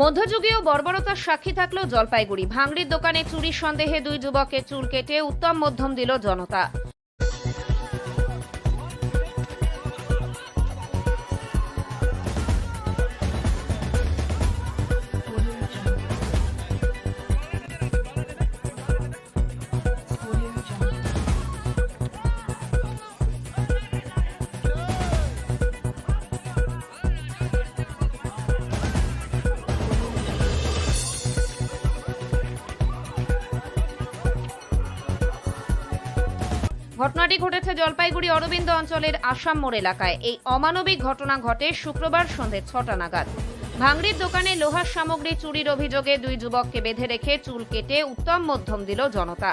মধ্যযুগীয় বর্বরতার সাক্ষী থাকল জলপাইগুড়ি। ভাঙড়ির দোকানে চুরির সন্দেহে দুই যুবকের চুল কেটে উত্তম মধ্যম দিল জনতা। ঘটনাটি ঘটেছে জলপাইগুড়ি অরবিন্দ অঞ্চলের আসাম মোড় এলাকায়। এই অমানবিক ঘটনা ঘটে শুক্রবার সন্ধ্যে ছটা নাগাদ। ভাঙড়ির দোকানে লোহার সামগ্রী চুরির অভিযোগে দুই যুবককে বেঁধে রেখে চুল কেটে উত্তম মধ্যম দিল জনতা।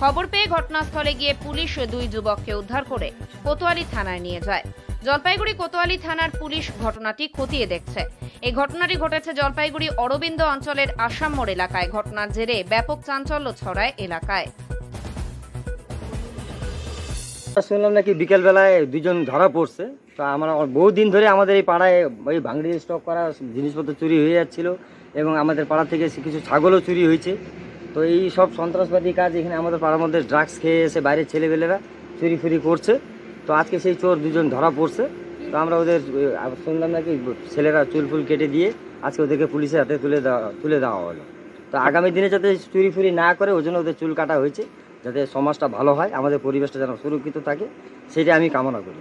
খবর পেয়ে ঘটনাস্থলে গিয়ে পুলিশ দুই যুবককে উদ্ধার করে কোতোয়ালি থানায় নিয়ে যায়। জলপাইগুড়ি কোতোয়ালি থানার পুলিশ ঘটনাটি খতিয়ে দেখছে। এই ঘটনাটি ঘটেছে জলপাইগুড়ি অরবিন্দ অঞ্চলের আসাম মোড় এলাকায়। ঘটনার জেরে ব্যাপক চাঞ্চল্য ছড়ায় এলাকায়। শুনলাম নাকি বিকেলবেলায় দুজন ধরা পড়ছে। তো আমরা বহু দিন ধরে আমাদের এই পাড়ায় ওই ভাঙড়ি স্টক করা জিনিসপত্র চুরি হয়ে যাচ্ছিল এবং আমাদের পাড়া থেকে কিছু ছাগলও চুরি হয়েছে। তো এই সব সন্ত্রাসবাদী কাজ এখানে আমাদের পাড়ার মধ্যে ড্রাগস খেয়ে এসে বাইরের ছেলেবেলেরা চুরি ফুরি করছে। তো আজকে সেই চোর দুজন ধরা পড়ছে। তো আমরা ওদের শুনলাম নাকি ছেলেরা চুল ফুল কেটে দিয়ে আজকে ওদেরকে পুলিশের হাতে তুলে দেওয়া তুলে দেওয়া হলো। তো আগামী দিনে যাতে চুরি ফুরি না করে, ওই জন্য ওদের চুল কাটা হয়েছে, যাতে সমাজটা ভালো হয়, আমাদের পরিবেশটা যেন সুরক্ষিত থাকে, সেটা আমি কামনা করি।